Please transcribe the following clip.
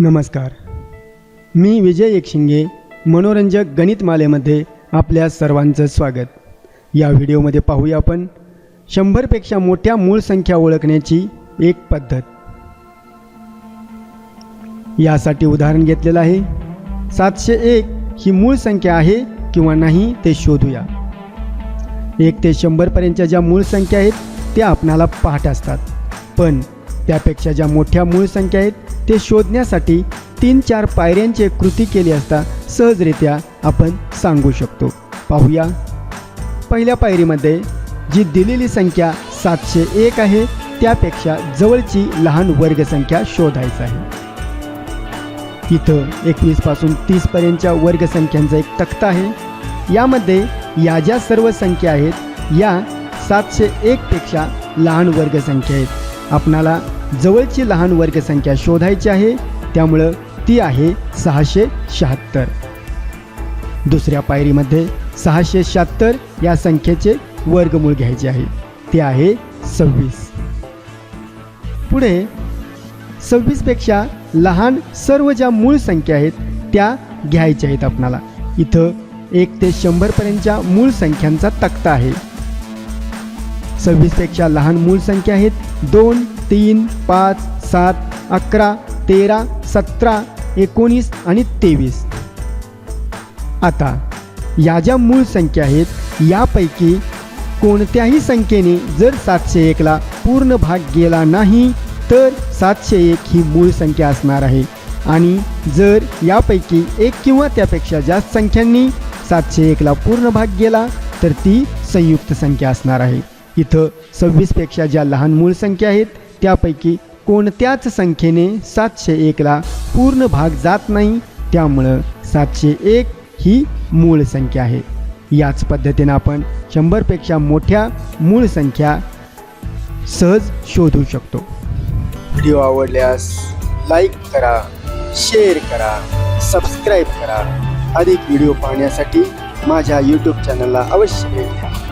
नमस्कार. मी विजय एकशिंगे मनोरंजक गणितमालेमध्ये आपल्या सर्वांचं स्वागत. या व्हिडिओमध्ये पाहूया आपण शंभरपेक्षा मोठ्या मूळ संख्या ओळखण्याची एक पद्धत. यासाठी उदाहरण घेतलेलं आहे. सातशे एक ही मूळ संख्या आहे किंवा नाही ते शोधूया. एक ते शंभरपर्यंतच्या ज्या मूळ संख्या आहेत त्या आपणाला पाठ असतात. पण त्यापेक्षा ज्या मोठ्या मूळ संख्या आहेत ते शोधण्यासाठी तीन चार पायऱ्यांचे कृती केली असता सहजरित्या आपण सांगू शकतो. पाहूया. पहिल्या पायरीमध्ये जी दिलेली संख्या सातशे एक आहे त्यापेक्षा जवळची लहान वर्गसंख्या शोधायचं आहे. इथं एकवीसपासून तीसपर्यंतच्या वर्गसंख्यांचा एक तक्ता आहे. यामध्ये या ज्या सर्व संख्या आहेत या सातशे एकपेक्षा लहान वर्गसंख्या आहेत. आपणाला जवळची लहान वर्गसंख्या शोधायची आहे त्यामुळं ती आहे सहाशे शहात्तर. दुसऱ्या पायरीमध्ये सहाशे शहात्तर या संख्येचे वर्गमूळ घ्यायचे आहे ते आहे सव्वीस. पुढे सव्वीसपेक्षा लहान सर्व ज्या मूळ संख्या आहेत त्या घ्यायच्या आहेत आपणाला. इथं एक ते शंभरपर्यंतच्या मूळ संख्यांचा तक्ता आहे. सव्वीसपेक्षा लहान मूळ संख्या आहेत दोन तीन पाच सात अकरा तेरा सतरा एकोणीस आणि तेवीस. आता या ज्या मूळ संख्या आहेत यापैकी कोणत्याही संख्येने जर सातशे एकला पूर्ण भाग गेला नाही तर सातशे एक ही मूळ संख्या असणार आहे. आणि जर यापैकी एक किंवा त्यापेक्षा जास्त संख्यांनी सातशे एकला पूर्ण भाग गेला तर ती संयुक्त संख्या असणार आहे. इथं सव्वीसपेक्षा ज्या लहान मूळ संख्या आहेत त्यापैकी कोणत्याच संख्येने सातशे एकला पूर्ण भाग जात नाही त्यामुळं सातशे एक ही मूळ संख्या आहे. याच पद्धतीनं आपण शंभरपेक्षा मोठ्या मूळ संख्या सहज शोधू शकतो. व्हिडिओ आवडल्यास लाईक करा शेअर करा सबस्क्राईब करा. अधिक व्हिडिओ पाहण्यासाठी माझ्या यूट्यूब चॅनलला अवश्य भेट द्या.